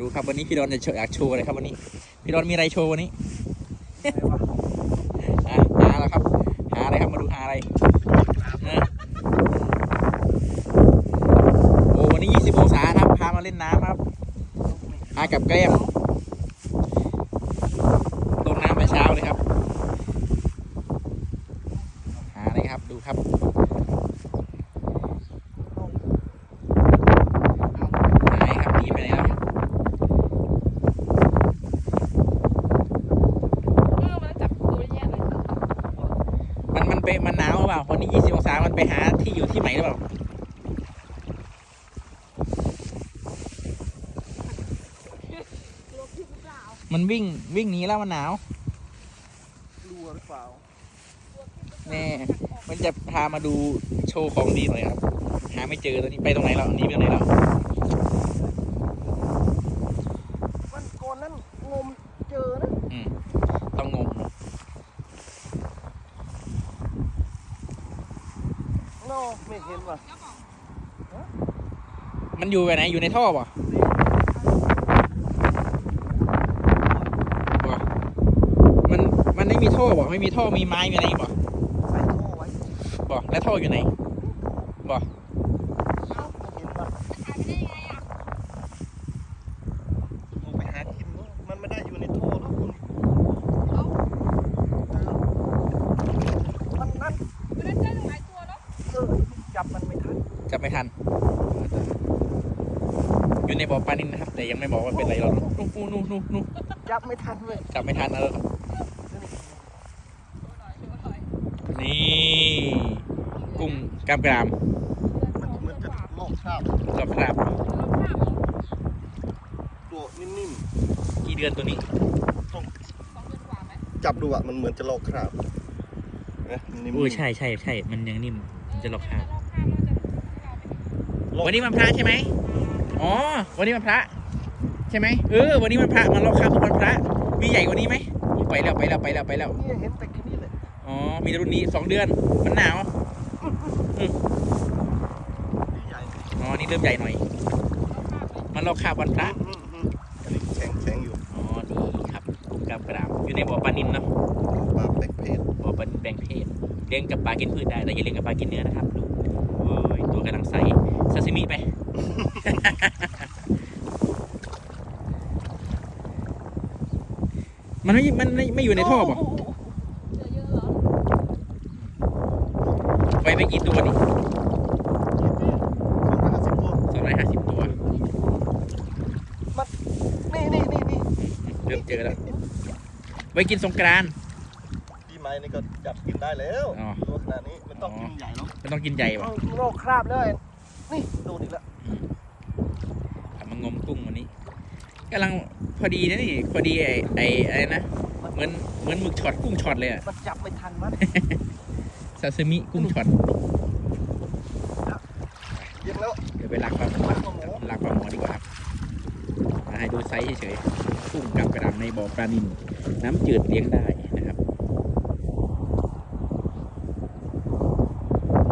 ดูครับวันนี้พี่ดอนจะอยากโชว์อะไรครับวันนี้ พี่ดอนมีอะไรโชว์วันนี้หาแล้วครับ หาอะไรครับมาดูหาอะไรโอ้วันนี้ 20 องศาครับ พามาเล่นน้ำครับ หากับแก้มลงน้ำไปเช้าเลยครับ หาอะไรครับ ดูครับ หายครับหนีไปไหนแล้ว เออมันจับตัวแย่เลย มันมัน ไปมันหนาวหรือเปล่าวันนี้20องศามันไปหาที่อยู่ที่ใหม่หรือเปล่าลบที่หรือเปล่ามันวิ่งวิ่งหนีแล้วมันหนาวรัวหรือเปล่าแน่มันจะพามาดูโชว์ของดีหน่อยครับ หาไม่เจอตอนนี้ไปตรงไหนแล้วหนีไปตรงไหนแล้ววันก่อนนั้นงมเจอนะ อืมต้องงม นอไม่เห็นว่ะมันอยู่ไปไหนอยู่ในท่อป่ะบ่มันมันไม่มีท่อบ่ไม่มีท่อมีไม้มีอะไรบ่ใส่ท่อไว้บ่แล้วท่ออยู่ไหนบ่ เห็นป่ะ หายไปได้ยังไงอะ ลงไปหากินเนอะมันไม่ได้อยู่ในท่อแล้วคุณ เอา มันนั่น วันนั้นเจอตั้งหลายตัวเนาะ เออจับมันไม่ทัน จับไม่ทัน อยู่ในบ่อปลานินนะครับ แต่ยังไม่บอกว่าเป็นอะไรหรอกนู่นนู่นนู่นนู่นจับไม่ทันเลยจับไม่ทันแล้วครับตัวหน่อยตัวหน่อยนี่กุ้งก้ามกรามมันเหมือนจะลอกคราบกรอบกรามตัวนิ่มๆกี่เดือนตัวนี้สองจับดูอะมันเหมือนจะลอกคราบนะนิ่มๆอุ้ยใช่ใช่ใช่มันยังนิ่มมันจะหลอกคราบ วันนี้มันพระใช่ไหมอ๋อ วันนี้มันพระ ใช่ไหมเออ วันนี้มันพระมันลอกคราบทุกวันพระ มีใหญ่กว่านี้ไหมอุ๊ยไปแล้วไปแล้วไปแล้วไปแล้วเนี่ยเห็นแต่แค่นี้เลยอ๋อ มีรุ่นนี้สองเดือน มันหนาวใหญ่อ๋อ นี่เริ่มใหญ่หน่อย มันลอกคราบวันพระอืมอืมอันนี้แข็งแข็งอยู่ อ๋อ นี่ครับกุ้งกล้ามกรามอยู่ในบ่อปลานินเนาะปลาแปลกเพศบ่อปลานินแบ่งเพศเลี้ยงกับปลากินพืชได้แต่อย่าเลี้ยงกับปลากินเนื้อนะครับดูโอ้ยตัว กำลังใสซาซิมิไป มันไม่ มันไม่ไม่อยู่ในท่อป่ะเจอเยอะเหรอไปไม่กี่ตัวนี่สองร้อยห้าสิบตัวสองร้อยห้าสิบตัวนี่นี่นี่นี่เริ่มเจอแล้ว ไว้กินสงกรานต์พี่ไม้นี่ก็จับกินได้แล้ว อ๋อ ตัวขนาดนี้ไม่ ต้องกินใหญ่หรอกไม่ต้องกินใหญ่ป่ะเอาโรคคราบเลยนี่ดูดิละทำมางมกุ้งวันนี้กำลังพอดีนะนี่พอดีไอ้ไอ้อะไรนะเหมือนเหมือนหมึกช็อตกุ้งช็อตเลยอะมันจับไม่ทันมันซาซิมิกุ้งช็อตเย็นแล้วเดี๋ยวไปลักปลาหมอมันก็หมูลักปลาหมอดีกว่าครับมาให้ดูไซส์เฉยๆกุ้งกับกระดำในบ่อปลานินน้ำจืดเลี้ยงได้